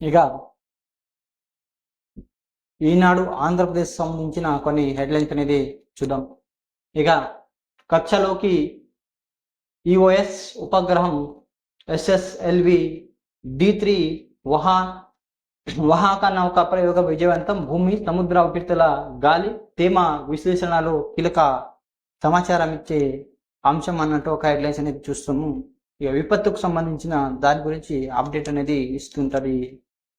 ఇక ఈనాడు ఆంధ్రప్రదేశ్ సంబంధించిన కొన్ని హెడ్లైన్స్ అనేది చూద్దాం. ఇక కక్షలోకి ఈఓఎస్ ఉపగ్రహం ఎస్ఎస్ఎల్వి డి త్రీ వహా వహాక నౌక ప్రయోగ విజయవంతం భూమి సముద్ర ఉపరితల గాలి తేమ విశ్లేషణలో కీలక సమాచారం ఇచ్చే అంశం అన్నట్టు ఒక హెడ్లైన్స్ అనేది చూస్తాము ఇక విపత్తుకు సంబంధించిన దాని గురించి అప్డేట్ అనేది ఇస్తుంటది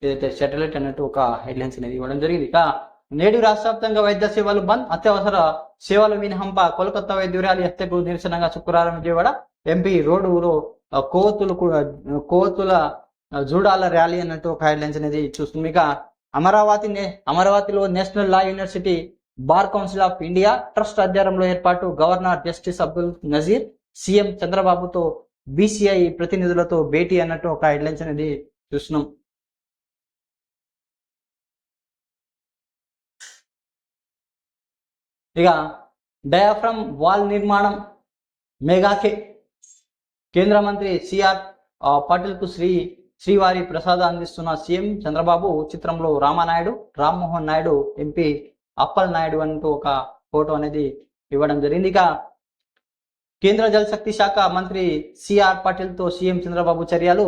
ఏదైతే సాటిలైట్ అన్నట్టు ఒక హెడ్లైన్స్ అనేది ఇవ్వడం జరిగింది. ఇక నేడు రాష్ట్ర వ్యాప్తంగా వైద్య సేవలు బంద్ అత్యవసర సేవలు మినహంప కోల్కతా వైద్యురాలి హత్యకు నిరసనగా శుక్రవారం విజయవాడ ఎంపీ రోడ్డులో ఆ, కోవతులు కోవతుల జూడాల ర్యాలీ అన్నట్టు ఒక హెడ్లైన్స్ అనేది చూస్తుంది ఇక అమరావతి అమరావతిలో national law university bar council of India trust ఆధ్వర్యంలో ఏర్పాటు governor justice Abdul Nazir CM చంద్రబాబుతో బీసీఐ ప్రతినిధులతో భేటీ అన్నట్టు ఒక హెడ్లైన్స్ అనేది చూస్తున్నాం. ఇక డయాఫ్రమ్ వాల్ నిర్మాణం మెగాకే కేంద్ర మంత్రి సిఆర్ పాటిల్కు శ్రీ శ్రీవారి ప్రసాద అందిస్తున్న సీఎం చంద్రబాబు చిత్రంలో రామానాయుడు రామ్మోహన్ నాయుడు ఎంపీ అప్పల్ నాయుడు అంటూ ఒక ఫోటో అనేది ఇవ్వడం జరిగింది. ఇక కేంద్ర జలశక్తి శాఖ మంత్రి సిఆర్ పాటిల్తో సీఎం చంద్రబాబు చర్యలు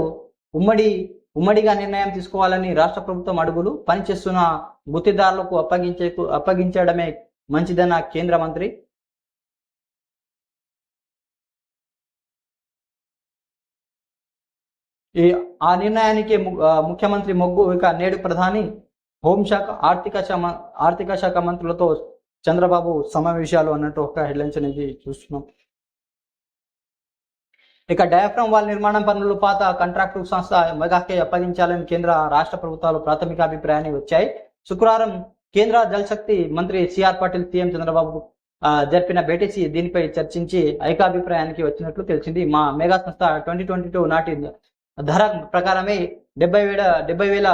ఉమ్మడి ఉమ్మడిగా నిర్ణయం తీసుకోవాలని రాష్ట్ర ప్రభుత్వం అడుగులు పనిచేస్తున్న గుత్తిదారులకు అప్పగించే అప్పగించడమే మంచిదన్న కేంద్ర మంత్రి? ఈ ఆ నిర్ణయానికి ముఖ్యమంత్రి మొగ్గు ఇక నేడు ప్రధాని హోంశాఖ ఆర్థిక శాఖ ఆర్థిక శాఖ మంత్రులతో చంద్రబాబు సమావేశాలు అన్నట్టు ఒక హెడ్లైన్స్ అనేది చూస్తున్నాం. ఇక డయాఫ్రమ్ వాల్ నిర్మాణం పనులు పాత కాంట్రాక్టు సంస్థ మెగాకే అప్పగించాలని కేంద్ర రాష్ట్ర ప్రభుత్వాలు ప్రాథమిక అభిప్రాయాన్ని వచ్చాయి. శుక్రవారం కేంద్ర జలశక్తి మంత్రి సిఆర్ పాటిల్ సీఎం చంద్రబాబు జరిపిన భేటీసి దీనిపై చర్చించి ఐకాభిప్రాయానికి వచ్చినట్లు తెలిసింది. మా మెగా సంస్థ ట్వంటీ ట్వంటీ టూ నాటి ధర ప్రకారమే డెబ్బై వేల డెబ్బై వేల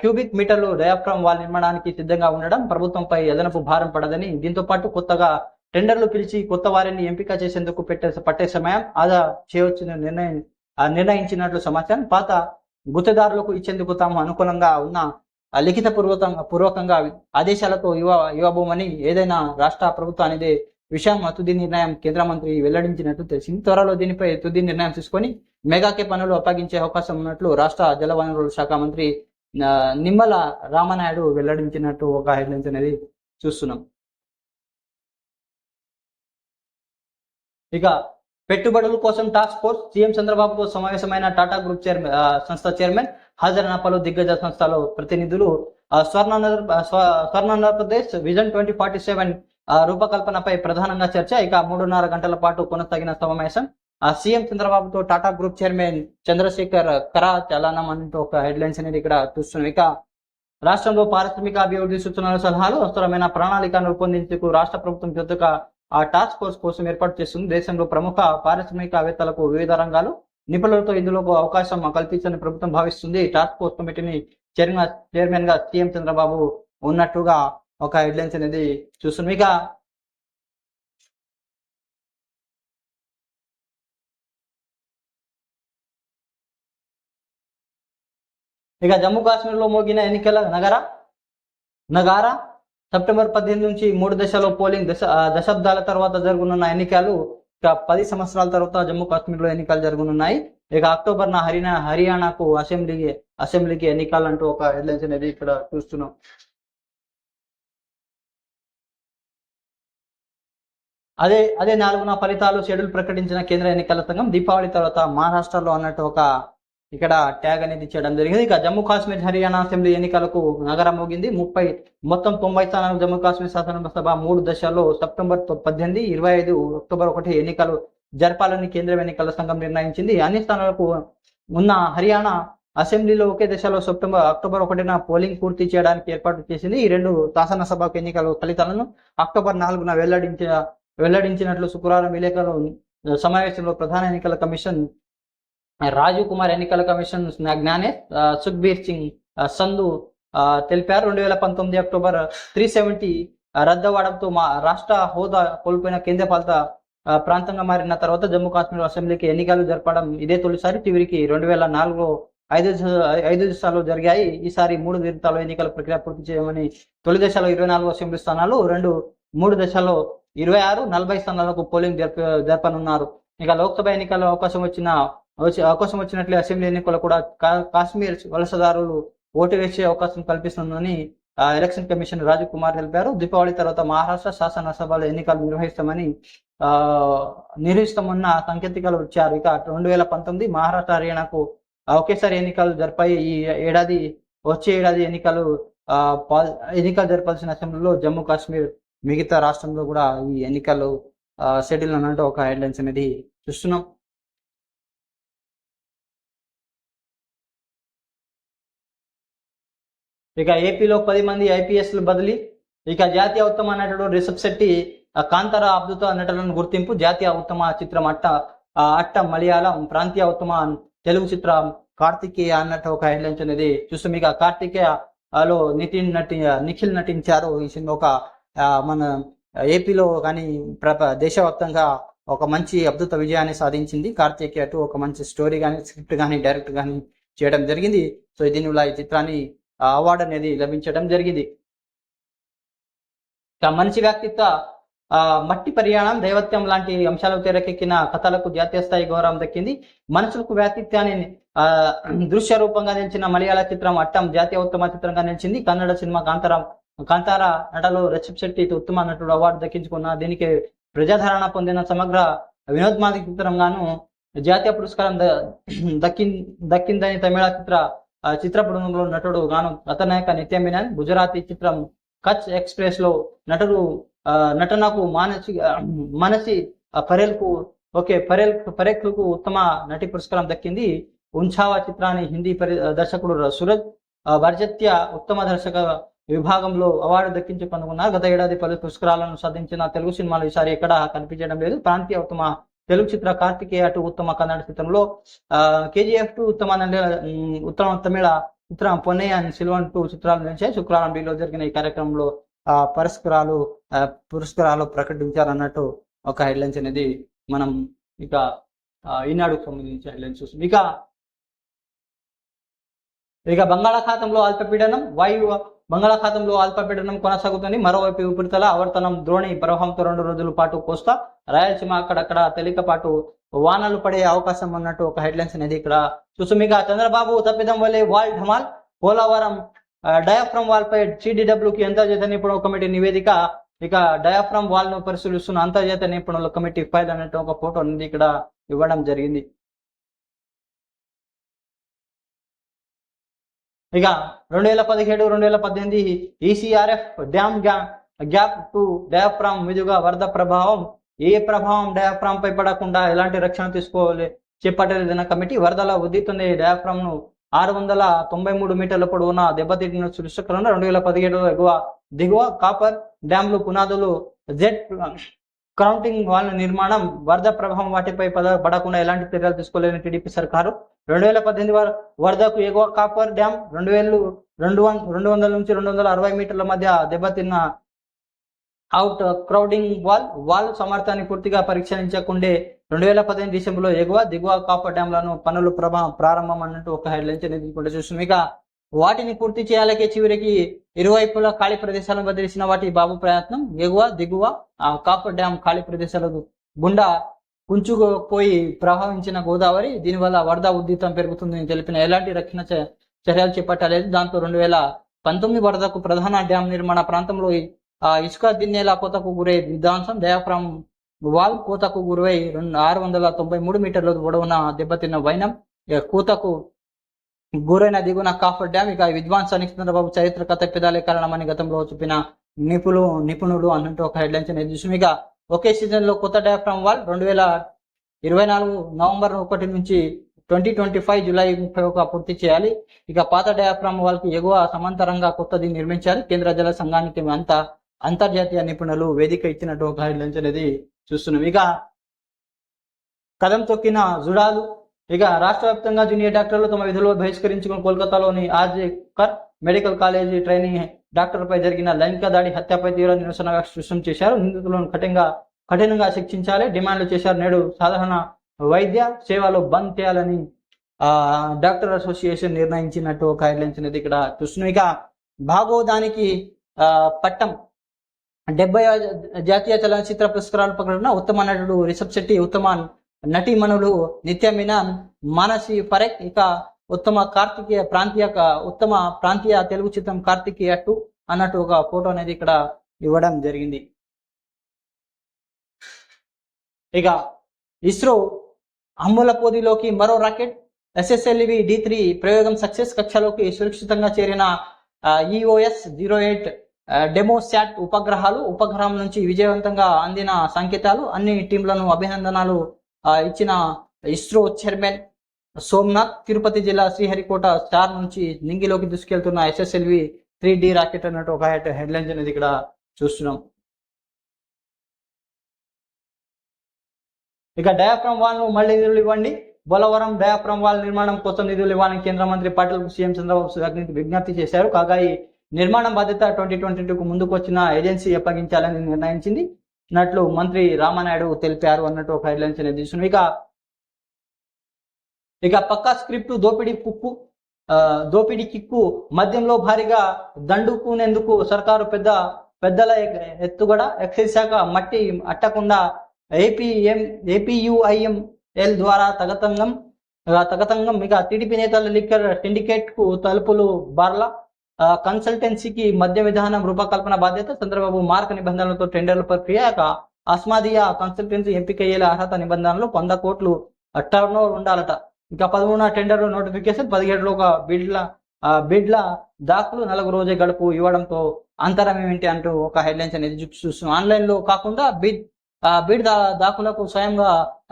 క్యూబిక్ మీటర్లు డయాఫ్రామ్ వాల్ నిర్మాణానికి సిద్ధంగా ఉండడం ప్రభుత్వంపై అదనపు భారం పడదని దీంతో పాటు కొత్తగా టెండర్లు పిలిచి కొత్త వారిని ఎంపిక చేసేందుకు పెట్టే పట్టే సమయం ఆదా చేయవచ్చని నిర్ణయం నిర్ణయించినట్లు సమాచారం. పాత గుత్తదారులకు ఇచ్చేందుకు తాము అనుకూలంగా ఉన్న లిఖిత పూర్వకంగా పూర్వకంగా ఆదేశాలతో ఇవ్వ ఇవ్వబోమని ఏదైనా రాష్ట్ర ప్రభుత్వానిదే విషయం తుది నిర్ణయం కేంద్ర మంత్రి వెల్లడించినట్లు తెలిసింది. త్వరలో దీనిపై తుది నిర్ణయం తీసుకొని మెగాకే పనులు అప్పగించే అవకాశం ఉన్నట్లు రాష్ట్ర జలవనరుల శాఖ మంత్రి నిమ్మల రామనాయుడు వెల్లడించినట్టు ఒక హెడ్లైన్స్ అనేది చూస్తున్నాం. ఇక పెట్టుబడుల కోసం టాస్క్ ఫోర్స్ సీఎం చంద్రబాబుతో సమావేశమైన టాటా గ్రూప్ చైర్మన్ సంస్థ చైర్మన్ హాజరైన పలు దిగ్గజ సంస్థల ప్రతినిధులు Swarnandhra Swarnandhra Pradesh vision twenty forty seven రూపకల్పనపై ప్రధానంగా చర్చ. ఇక మూడున్నర గంటల పాటు కొనసాగిన సమావేశం. సీఎం చంద్రబాబుతో టాటా గ్రూప్ చైర్మన్ చంద్రశేఖర్ కరా చలానం అంటూ ఒక హెడ్లైన్స్ అనేది ఇక్కడ చూస్తున్నాం. ఇక రాష్ట్రంలో పారిశ్రామిక అభివృద్ధి సూచనలు సలహాలు అవసరమైన ప్రణాళికను రూపొందించేందుకు రాష్ట్ర ప్రభుత్వం జొత్తుక ఆ టాస్క్ ఫోర్స్ కోసం ఏర్పాటు చేస్తుంది. దేశంలో ప్రముఖ పారిశ్రామికవేత్తలకు వివిధ రంగాలు నిపుణులతో ఇందులో అవకాశం కల్పించని ప్రభుత్వం భావిస్తుంది. టాస్క్ ఫోర్స్ కమిటీని చైర్మన్ చైర్మన్గా సీఎం చంద్రబాబు ఉన్నట్టుగా ఒక హెడ్లైన్స్ అనేది చూస్తుంది. ఇక ఇక జమ్మూ కాశ్మీర్లో మోగిన ఎన్నికల నగర నగారా సెప్టెంబర్ పద్దెనిమిది నుంచి మూడు దశలో పోలింగ్ దశ దశాబ్దాల తర్వాత జరగనున్న ఎన్నికలు ఇక పది సంవత్సరాల తర్వాత జమ్మూ కాశ్మీర్లో ఎన్నికలు జరగనున్నాయి. ఇక అక్టోబర్ నా హరియాణా హర్యానాకు అసెంబ్లీ అసెంబ్లీకి ఎన్నికలు అంటూ ఒక హెడ్లైన్స్ అనేది ఇక్కడ చూస్తున్నాం. అదే అదే నాలుగున ఫలితాలు షెడ్యూల్ ప్రకటించిన కేంద్ర ఎన్నికల సంఘం దీపావళి తర్వాత మహారాష్ట్రలో అన్నట్టు ఒక ఇక్కడ ట్యాగ్ అనేది చేయడం జరిగింది. ఇక జమ్మూ కాశ్మీర్ హర్యానా అసెంబ్లీ ఎన్నికలకు నగరం మోగింది. ముప్పై మొత్తం తొంభై స్థానాలు జమ్మూ కాశ్మీర్ శాసనసభ మూడు దశల్లో సెప్టెంబర్ పద్దెనిమిది ఇరవై ఐదు అక్టోబర్ ఒకటి ఎన్నికలు జరపాలని కేంద్ర ఎన్నికల సంఘం నిర్ణయించింది. అన్ని స్థానాలకు ఉన్న హర్యానా అసెంబ్లీలో ఒకే దశలో సెప్టెంబర్ అక్టోబర్ ఒకటిన పోలింగ్ పూర్తి చేయడానికి ఏర్పాటు చేసింది. ఈ రెండు శాసనసభకు ఎన్నికల ఫలితాలను అక్టోబర్ నాలుగున వెల్లడించ వెల్లడించినట్లు శుక్రవారం విలేకరుల సమావేశంలో ప్రధాన ఎన్నికల కమిషన్ రాజీవ్ కుమార్ ఎన్నికల కమిషన్ జ్ఞానే సుఖ్బీర్ సింగ్ సంధు తెలిపారు. రెండు వేల పంతొమ్మిది అక్టోబర్ త్రీ సెవెంటీ రద్దవడంతో మా రాష్ట్ర హోదా కోల్పోయిన కేంద్రపాలిత పాలిత ప్రాంతంగా మారిన తర్వాత జమ్మూ కాశ్మీర్ అసెంబ్లీకి ఎన్నికలు జరపడం ఇదే తొలిసారి. చివరికి రెండు వేల నాలుగులో ఐదు ఐదు దశలు జరిగాయి. ఈసారి మూడు విడతల ఎన్నికల ప్రక్రియ పూర్తి చేయమని తొలి దశలో ఇరవై నాలుగు అసెంబ్లీ స్థానాలు రెండు మూడు దశలో ఇరవై ఆరు నలభై స్థానాలకు పోలింగ్ జరప జరపనున్నారు. ఇక లోక్సభ ఎన్నికల్లో అవకాశం వచ్చిన అవకాశం వచ్చినట్లే అసెంబ్లీ ఎన్నికలు కూడా కాశ్మీర్ వలసదారులు ఓటు వేసే అవకాశం కల్పిస్తుందని ఎలక్షన్ కమిషన్ రాజీవ్ కుమార్ తెలిపారు. దీపావళి తర్వాత మహారాష్ట్ర శాసనసభల ఎన్నికలు నిర్వహిస్తామని ఆ నిర్వహిస్తామన్న సంకేతికలు వచ్చారు ఇక రెండు వేల పంతొమ్మిది మహారాష్ట్ర హర్యానాకు ఒకేసారి ఎన్నికలు జరిపాయి. ఈ ఏడాది వచ్చే ఏడాది ఎన్నికలు ఆ, ఎన్నికలు జరపాల్సిన అసెంబ్లీలో జమ్మూ కాశ్మీర్ మిగతా రాష్ట్రంలో కూడా ఈ ఎన్నికలు షెడ్యూల్ అన్నట్టు ఒక హెడ్లైన్స్ అనేది చూస్తున్నాం. ఇక ఏపీలో పది మంది ఐపీఎస్లు బదిలీ. ఇక జాతీయ ఉత్తమ నటుడు రిషబ్ శెట్టి కాంతార అద్భుత నటులను గుర్తింపు. జాతీయ ఉత్తమ చిత్రం అట్ట అట్ట మలయాళం ప్రాంతీయ ఉత్తమ తెలుగు చిత్రం కార్తికేయ అన్నట్టు ఒక హెడ్లైన్స్ అనేది చూస్తాం ఇక కార్తికేయ లో నితిన్ నటి నిఖిల్ నటించారు. ఈ సినిమా ఒక మన ఏపీలో కానీ ప్రప దేశవ్యాప్తంగా ఒక మంచి అద్భుత విజయాన్ని సాధించింది. కార్తికేయ అటు ఒక మంచి స్టోరీ కానీ స్క్రిప్ట్ కానీ డైరెక్ట్ కానీ చేయడం జరిగింది. సో దీనివల్ల ఈ చిత్రాన్ని అవార్డు అనేది లభించడం జరిగింది. ఇక మనిషి వ్యక్తిత్వ ఆ, మట్టి పరియాణం దైవత్యం లాంటి అంశాలకు తెరకెక్కిన కథలకు జాతీయ స్థాయి గౌరవం దక్కింది. మనుషులకు వ్యక్తిత్వాన్ని ఆ, దృశ్య రూపంగా నిలిచిన మలయాళ చిత్రం అట్టం జాతీయ ఉత్తమ చిత్రంగా నిలిచింది. కన్నడ సినిమా కాంతారం కాంతార నటలో రిషబ్ శెట్టి ఉత్తమ నటుడు అవార్డు దక్కించుకున్న దీనికి ప్రజాదరణ పొందిన సమగ్ర వినోద్మాది చిత్రంగాను జాతీయ పురస్కారం దక్కి దక్కిందని తమిళ చిత్ర చిత్ర బృందంలో నటుడు గాను రతనాయక నిత్య మీనన్ గుజరాతీ చిత్రం కచ్ ఎక్స్ప్రెస్లో నటుడు నటనకు మానసి మనసి పరేల్కు ఓకే పరేల్ పరేఖ్లకు ఉత్తమ నటి పురస్కారం దక్కింది. ఉంఛావా చిత్రాన్ని హిందీ పరి దర్శకుడు సూరజ్ వర్జత్య ఉత్తమ దర్శక విభాగంలో అవార్డు దక్కించుకున్నారు గత ఏడాది పలు పురస్కారాలను సాధించిన తెలుగు సినిమాలు ఈసారి ఎక్కడా కనిపించడం లేదు. ప్రాంతీయ ఉత్తమ తెలుగు చిత్ర కార్తికేయ అటు ఉత్తమ కన్నడ చిత్రంలో కేజీఎఫ్ టు ఉత్తమ ఉత్తమ తమిళ చిత్రం పొన్నయ్య అండ్ సిల్వన్ టూ చిత్రాలు నుంచి శుక్రవారం బిలో జరిగిన ఈ కార్యక్రమంలో ఆ పురస్కారాలు పురస్కారాలు ప్రకటించారన్నట్టు ఒక హెడ్లైన్స్ అనేది మనం ఇక ఈనాడుకు సంబంధించి హెడ్లైన్స్ చూస్తాం ఇక ఇక బంగాళాఖాతంలో అల్పపీడనం వాయు బంగాళాఖాతంలో అల్పపీడనం కొనసాగుతుంది. మరోవైపు ఉపరితల ఆవర్తనం ద్రోణి ప్రవాహంతో రెండు రోజుల పాటు కోస్తా. రాయలసీమ అక్కడక్కడ తేలికపాటు వానలు పడే అవకాశం ఉన్నట్టు ఒక హెడ్లైన్స్ అనేది ఇక్కడ చూసుమిగా చంద్రబాబు తప్పిదం వల్లే వాల్ ఢమాల్. పోలవరం డయాఫ్రమ్ వాల్ పై సిడిడబ్ల్యూకి కి అంతర్జాతీయ నిపుణుల కమిటీ నివేదిక. ఇక డయాఫ్రమ్ వాల్ను పరిశీలిస్తున్న అంతర్జాతీయ నిపుణుల కమిటీ ఫైల్ అన్నట్టు ఒక ఫోటో అనేది ఇక్కడ ఇవ్వడం జరిగింది. ఇక రెండు వేల పదిహేడు రెండు వేల పద్దెనిమిది ECRF dam gap two diaphragm మీదుగా వరద ప్రభావం ఏ ప్రభావం డయాఫ్రామ్ పై పడకుండా ఎలాంటి రక్షణ తీసుకోవాలి చేపట్టలేదన్న కమిటీ వరదల ఉద్దితున్న డయాఫ్రామ్ను ఆరు వందల తొంభై మూడు మీటర్ల పొడవున దెబ్బతిట్టిన సృష్టికరణ రెండు వేల పదిహేడు ఎగువ దిగువ కాపర్ డ్యామ్లు పునాదులు జెట్ కౌంటింగ్ వాళ్ళ నిర్మాణం వరద ప్రభావం వాటిపై పద పడకుండా ఎలాంటి చర్యలు తీసుకోలేని టీడీపీ సర్కారు. రెండు వేల పద్దెనిమిది వర- వరదకు ఎగువ కాపర్ డ్యామ్ రెండు వేలు రెండు వంద రెండు వందల నుంచి రెండు వందల అరవై మీటర్ల మధ్య దెబ్బతిన్న అవుట్ క్రౌడింగ్ వాల్ వాల్ సమర్థాన్ని పూర్తిగా పరీక్షించకుండే రెండు వేల పదిహేను డిసెంబర్లో ఎగువ దిగువ కాపర్ డ్యాంలను పనులు ప్రభా ప్రారంభం అన్నట్టు ఒక హెడ్లైన్ అనేది చూస్తున్నాం. ఇక వాటిని పూర్తి చేయాలకే చివరికి ఇరువైపులా ఖాళీ ప్రదేశాలను బదిలిసిన వాటి బాబు ప్రయత్నం ఎగువ దిగువ ఆ కాపర్ డ్యామ్ ఖాళీ ప్రదేశాలకు గుండా కుంచుకుపోయి ప్రవహించిన గోదావరి దీనివల్ల వరద ఉద్దీతం పెరుగుతుందని తెలిపిన ఎలాంటి రక్షణ చర్యలు చేపట్టలేదు. దాంతో రెండు వేల పంతొమ్మిది వరదకు ప్రధాన డ్యామ్ నిర్మాణ ప్రాంతంలో ఆ ఇసుక దిన్నేల కోతకు గురై విధ్వంసం దయాప్రం వాల్ కోతకు గురై రెండు ఆరు వందల తొంభై మూడు మీటర్ల పొడవున దెబ్బతిన్న వైనం కూతకు గురైన దిగున కాఫర్ డ్యామ్. ఇక విద్వాంస విధ్వంసానికి చంద్రబాబు కథ పెదాలే కారణమని గతంలో చూపిన నిపుణులు నిపుణులు అన్నట్టు ఒక హెడ్లైన్స్ అనేది చూసాం ఇక ఒకే సీజన్లో కొత్త డయాఫ్రామ్ వాల్ రెండు వేల ఇరవై నాలుగు నవంబర్ ఒకటి నుంచి ట్వంటీ ట్వంటీ ఫైవ్ జూలై ముప్పై ఒక పూర్తి చేయాలి. ఇక పాత డయాఫ్రామ్ వాల్కి ఎగువ సమాంతరంగా కొత్తది నిర్మించాలి కేంద్ర జల సంఘానికి అంత అంతర్జాతీయ నిపుణులు వేదిక ఇచ్చినట్టు ఒక హెడ్లైన్స్ అనేది చూస్తున్నాం. ఇక కదం తొక్కిన జుడాలు ఇక రాష్ట్ర వ్యాప్తంగా జూనియర్ డాక్టర్లు తమ విధులు బహిష్కరించుకుని కోల్కతాలోని ఆర్జే కర్ మెడికల్ కాలేజీ ట్రైనింగ్ డాక్టర్పై జరిగిన లైంగిక దాడి హత్యపై తీవ్ర నిరసనగా వ్యక్తం చేశారు. నిందితులను కఠినంగా కఠినంగా శిక్షించాలి డిమాండ్లు చేశారు నేడు సాధారణ వైద్య సేవలు బంద్ చేయాలని డాక్టర్ అసోసియేషన్ నిర్ణయించినట్టు ఒక అనేది ఇక్కడ చూస్తున్నాం. ఇక భాగోదానికి ఆ, పట్టం డెబ్బై జాతీయ చలనచిత్ర పురస్కారాలు ప్రకటన ఉత్తమ నటుడు రిషబ్ శెట్టి ఉత్తమ నటీమణులు నిత్య మానసి పరేక్ ఇక ఉత్తమ కార్తికేయ ప్రాంతీయ ఉత్తమ ప్రాంతీయ తెలుగు చిత్రం కార్తికేయ టూ అన్నట్టు ఒక ఫోటో అనేది ఇక్కడ ఇవ్వడం జరిగింది. ఇక ఇస్రో అమ్ములపోదిలోకి మరో రాకెట్ ఎస్ఎస్ఎల్వి డి త్రీ ప్రయోగం సక్సెస్ కక్షలోకి సురక్షితంగా చేరిన ఈఓఎస్ జీరో ఎయిట్ డెమోశాట్ ఉపగ్రహాలు ఉపగ్రహం నుంచి విజయవంతంగా అందిన సంకేతాలు అన్ని టీంలను అభినందనలు ఇచ్చిన ఇస్రో చైర్మన్ సోమనాథ్ తిరుపతి జిల్లా శ్రీహరికోట స్టార్ నుంచి నింగిలోకి దూసుకెళ్తున్న ఎస్ఎస్ఎల్వి త్రీ డి రాకెట్ అన్నట్టు ఒక హెడ్లైన్స్ అనేది ఇక్కడ చూస్తున్నాం. ఇక డయాఫ్రమ్ వాల్ను మళ్ళీ నిధులు ఇవ్వండి. బోలవరం డయాఫ్రమ్ వాల్ నిర్మాణం కోసం నిధులు ఇవ్వాలని కేంద్ర మంత్రి పాటిల్ సీఎం చంద్రబాబు అగ్నికి విజ్ఞప్తి చేశారు. కాగా ఈ నిర్మాణం బాధ్యత ట్వంటీ ట్వంటీ టూకు ముందుకు వచ్చిన ఏజెన్సీ అప్పగించాలని నిర్ణయించింది. అన్నట్లు మంత్రి రామానాయుడు తెలిపారు అన్నట్టు ఒక హెడ్లైన్స్ అనేది చూస్తున్నాం ఇక ఇక పక్కా స్క్రిప్ట్ దోపిడీ కుక్కు దోపిడి దోపిడీ కిక్కు మద్యంలో భారీగా దండుకునేందుకు సర్కారు పెద్ద పెద్దల ఎత్తుగడ ఎక్సైజ్ శాఖ మట్టి అట్టకుండా ఏపీఎం ఏపీయుఐఎం ఎల్ ద్వారా తగతంగం తగతంగం ఇక టీడీపీ నేతల లిక్కర్ సిండికేట్కు తలుపులు బార్ల కన్సల్టెన్సీకి మద్య విధానం రూపకల్పన బాధ్యత చంద్రబాబు మార్క్ నిబంధనలతో టెండర్ల ప్రక్రియ అస్మాదియా కన్సల్టెన్సీ ఎంపికయ్యేలా అర్హత నిబంధనలు వంద కోట్లు టర్న్ ఓవర్ ఉండాలట. ఇంకా పదమూడున టెండర్ నోటిఫికేషన్ పదిహేడులో ఒక బిడ్ల బిడ్ల దాఖలు నలుగు రోజే గడుపు ఇవ్వడంతో అంతరం ఏమిటి అంటూ ఒక హెడ్లైన్స్ అనేది చూస్తున్నాం. ఆన్లైన్లో కాకుండా బిడ్ ఆ, బిడ్ దాఖలకు స్వయంగా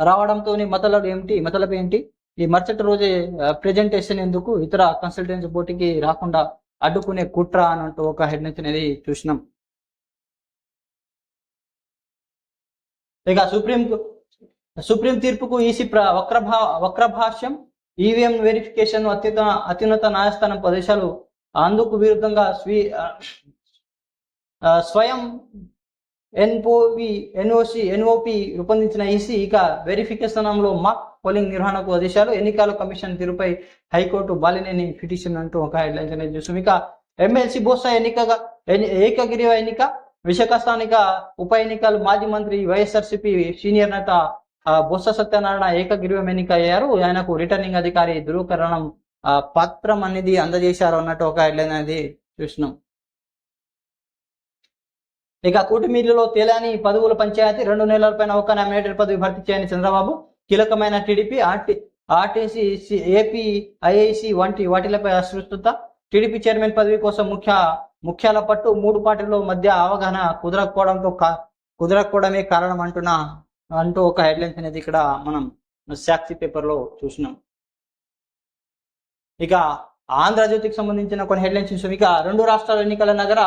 రావడంతో మతలబు ఏమిటి మతలబు ఏంటి ఈ మరుసటి రోజే ప్రెజెంటేషన్ ఎందుకు ఇతర కన్సల్టెన్సీ పోటీకి రాకుండా అడ్డుకునే కుట్ర అనంటూ ఒక హెడ్లైన్స్ అనేది చూసినాం. ఇక సుప్రీం సుప్రీం తీర్పుకు ఈసీ ప్ర వక్రభా వక్రభాష్యం ఈవీఎం వెరిఫికేషన్ అత్యుత అత్యున్నత న్యాయస్థానం ప్రదేశాలు అందుకు విరుద్ధంగా స్వీ స్వయం ఎన్ఓవి ఎన్ఓసి ఎన్ఓపి రూపొందించిన ఈసీ ఇక వెరిఫికేషన్లో మాక్ పోలింగ్ నిర్వహణకు ఆదేశాలు ఎన్నికల కమిషన్ తీరుపై హైకోర్టు బాలినేని పిటిషన్ అంటూ ఒక హెడ్లైన్స్ అనేది చూసాం ఇక ఎమ్మెల్సీ బోసా ఎన్నికగా ఎన్ని- ఎన్నిక విశాఖ స్థానిక ఉప ఎన్నికలు మాజీ మంత్రి వైఎస్ఆర్సిపి సీనియర్ నేత బొత్స సత్యనారాయణ ఏకగిరివం ఎన్నిక అయ్యారు. ఆయనకు రిటర్నింగ్ అధికారి ధృవీకరణం పత్రం అనేది అందజేశారు అన్నట్టు ఒక హెడ్లైన్ అనేది చూసినాం ఇక కూటమిలో తేలాని పదవుల పంచాయతీ రెండు నెలల పైన ఒక నామినేటెడ్ పదవి భర్తీ చేయని చంద్రబాబు కీలకమైన TDP RT RTC C- AP IIC వంటి వాటిలపై అసృష్టత టీడీపీ చైర్మన్ పదవి కోసం ముఖ్య ముఖ్యాల పట్టు మూడు పార్టీల మధ్య అవగాహన కుదరకపోవడంతో కా- కుదరకపోవడమే కారణం అంటున్న అంటూ ఒక హెడ్లైన్స్ అనేది ఇక్కడ మనం సాక్షి పేపర్లో చూసినాం. ఇక ఆంధ్రజ్యోతికి సంబంధించిన కొన్ని హెడ్లైన్స్ చూసాం. ఇక రెండు రాష్ట్రాల ఎన్నికల నగర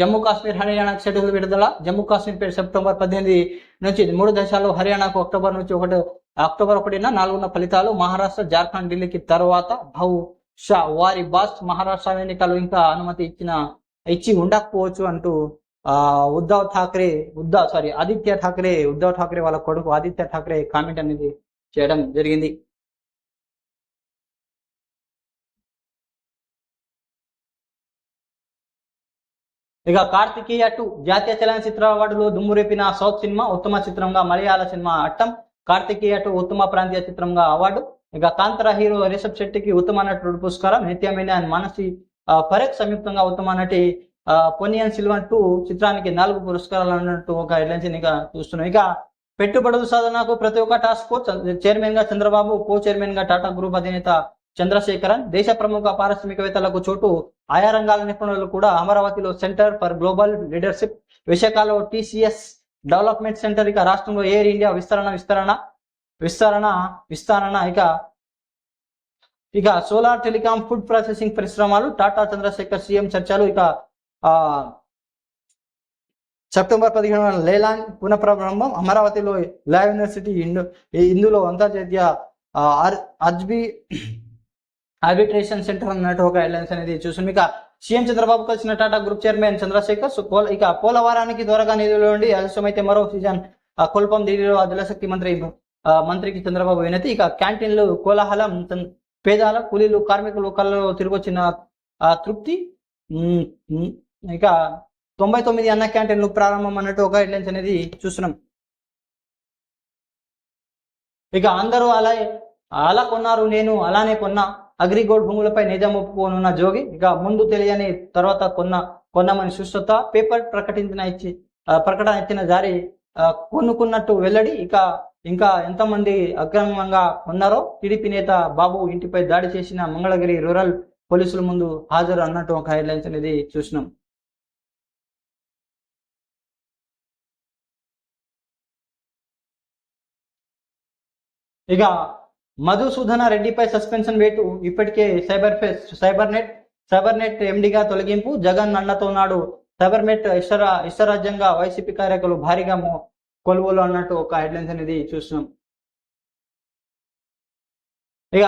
జమ్మూ కాశ్మీర్ హర్యానా షెడ్యూల్ విడుదల. జమ్మూ కాశ్మీర్ పేరు సెప్టెంబర్ పద్దెనిమిది నుంచి మూడు దేశాల్లో హర్యానాకు అక్టోబర్ నుంచి ఒకటి అక్టోబర్ ఒకటిన నాలుగున్న ఫలితాలు మహారాష్ట్ర జార్ఖండ్ ఢిల్లీకి తర్వాత బహుశా వారి బాస్ మహారాష్ట్ర ఎన్నికలు ఇంకా అనుమతి ఇచ్చిన ఇచ్చి ఉండకపోవచ్చు అంటూ ఆ ఉద్ధవ్ ఠాక్రే ఉద్ధవ్ సారీ ఆదిత్య ఠాక్రే ఉద్ధవ్ ఠాక్రే వాళ్ళ కొడుకు ఆదిత్య ఠాక్రే కామెంట్ అనేది చేయడం జరిగింది. ఇక కార్తికేయ టూ జాతీయ చలనచిత్ర అవార్డులో దుమ్ము రేపిన సౌత్ సినిమా ఉత్తమ చిత్రంగా మలయాళ సినిమా అట్టం. కార్తికేయ టూ ఉత్తమ ప్రాంతీయ చిత్రంగా అవార్డు. ఇక కాంతరా హీరో రిషబ్ శెట్టికి ఉత్తమ నటుడు పురస్కారం. నిత్య మీనన్ మానసి ఆ, సంయుక్తంగా ఉత్తమ నటి ఆ, పొనియన్ సిల్వన్ టూ చిత్రానికి నాలుగు పురస్కారాలు అన్నట్టు ఒక హెడ్లైన్స్ ఇక చూస్తున్నాం. ఇక పెట్టుబడుల సాధనకు ప్రతి ఒక్క టాస్క్ ఫోర్స్ చైర్మన్గా చంద్రబాబు కో చైర్మన్గా టాటా గ్రూప్ అధినేత చంద్రశేఖరన్ దేశ ప్రముఖ పారిశ్రామికవేత్తలకు చోటు ఆయా రంగాల నిపుణులు కూడా అమరావతిలో సెంటర్ ఫర్ గ్లోబల్ లీడర్షిప్ విశాఖలో టీసీఎస్ డెవలప్మెంట్ సెంటర్ ఇక రాష్ట్రంలో ఎయిర్ ఇండియా విస్తరణ విస్తరణ విస్తరణ విస్తరణ. ఇక ఇక సోలార్ టెలికాం ఫుడ్ ప్రాసెసింగ్ పరిశ్రమలు టాటా చంద్రశేఖర్ సీఎం చర్చలు. ఇక ఆ సెప్టెంబర్ పదిహేను లేలాండ్ పునఃప్రారంభం. అమరావతిలో లా యూనివర్సిటీ ఇందు ఇందులో అంతర్జాతీయ ఆర్ అర్జ్బి ఆర్బిట్రేషన్ సెంటర్ అన్నట్టు ఒక గైడ్లైన్స్ అనేది చూసాం ఇక సీఎం చంద్రబాబు కలిసిన టాటా గ్రూప్ చైర్మన్ చంద్రశేఖర్ పోల- ఇక పోలవరానికి త్వరగా నిధులు ఉండి ఆలస్యమైతే మరో సీజన్ ఆ, కొల్పం ఢిల్లీలో జలశక్తి మంత్రి ఆ, మంత్రికి చంద్రబాబు వినతి. ఇక క్యాంటీన్లు కోలాహలం పేదాల కూలీలు కార్మికులు కళ్ళలో తిరిగొచ్చిన ఆ తృప్తి. ఇక తొంభై తొమ్మిది అన్న క్యాంటీన్లు ప్రారంభం అన్నట్టు ఒక హెడ్లైన్స్ అనేది చూస్తున్నాం. ఇక అందరూ అలా అలా కొన్నారు నేను అలానే కొన్నా. అగ్రిగోల్డ్ భూములపై నిజం ఒప్పుకోనున్న జోగి ఇక ముందు తెలియని తర్వాత కొన్న కొన్నామని సుస్థత పేపర్ ప్రకటించిన ఇచ్చి ప్రకటన ఇచ్చిన జారీ కొనుక్కున్నట్టు వెల్లడి ఇక ఇంకా ఎంతమంది అక్రమంగా ఉన్నారో టీడీపీ నేత బాబు ఇంటిపై దాడి చేసిన మంగళగిరి రూరల్ పోలీసుల ముందు హాజరు అన్నట్టు ఒక హెడ్లైన్స్ అనేది చూసినాం. ఇక మధుసూదన రెడ్డిపై సస్పెన్షన్ వేటు ఇప్పటికే cyber cyber net cyber net ఎండిగా తొలగింపు జగన్ అన్నతో నాడు సైబర్ నెట్ ఇష్టర ఇష్టరాజ్యంగా వైసీపీ కార్యకర్తలు భారీగా కొలువులు అన్నట్టు ఒక హెడ్లైన్స్ అనేది చూస్తున్నాం. ఇక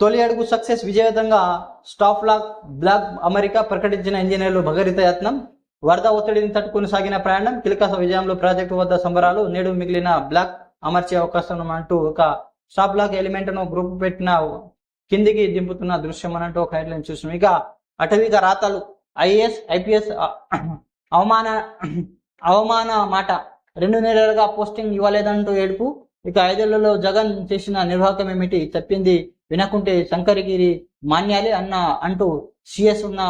తొలి అడుగు సక్సెస్ విజయవంతంగా స్టాఫ్ లాక్ బ్లాక్ అమెరికా ప్రకటించిన ఇంజనీర్లు భగరిత యత్నం వరద ఒత్తిడిని తట్టుకుని సాగిన ప్రయాణం కీలక విజయంలో ప్రాజెక్టు వద్ద సంబరాలు నేడు మిగిలిన బ్లాక్ అమర్చే అవకాశం అంటూ ఒక స్టాప్ లాక్ ఎలిమెంట్ను గ్రూప్ పెట్టిన కిందికి దింపుతున్న దృశ్యం అన్నట్టు ఒక హెడ్లైన్ చూస్తున్నాం ఇక అటవిక రాతలు ఐఏఎస్ ఐపీఎస్ అవమాన అవమాన మాట రెండు నెలలుగా పోస్టింగ్ ఇవ్వలేదంటూ ఏడుపు. ఇక ఐదేళ్ళలో జగన్ చేసిన నిర్వాహకం ఏమిటి చెప్పింది వినకుంటే శంకరగిరి మాన్యాలే అన్న అంటూ సిఎస్ ఉన్న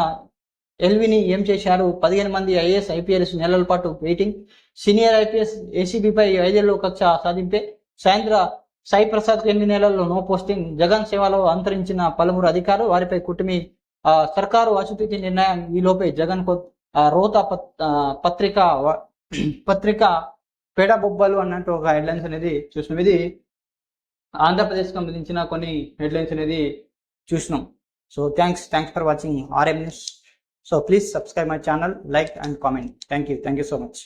ఎల్విని ఏం చేశారు? పదిహేను మంది ఐఏఎస్ ఐపీఎస్ నెలల పాటు వెయిటింగ్ సీనియర్ ఐపీఎస్ ఏసీబీపై ఐదేళ్ళు కక్ష సాధింపే. సాయంత్రం సాయి ప్రసాద్ ఎన్ని నెలల్లో నో పోస్టింగ్ జగన్ సేవలో అంతరించిన పలువురు అధికారులు వారిపై కుటుంబీ ఆ, సర్కారు అచుతికి నిర్ణయం ఈ లోపే జగన్ రోత పత్- పత్రిక పత్రిక పేడ బొబ్బలు అన్నట్టు ఒక హెడ్లైన్స్ అనేది చూసినాం. ఇది ఆంధ్రప్రదేశ్ సంబంధించిన కొన్ని హెడ్లైన్స్ అనేది చూసినాం. So thanks thanks for watching RM news. So please subscribe my channel like and comment. Thank you thank you so much.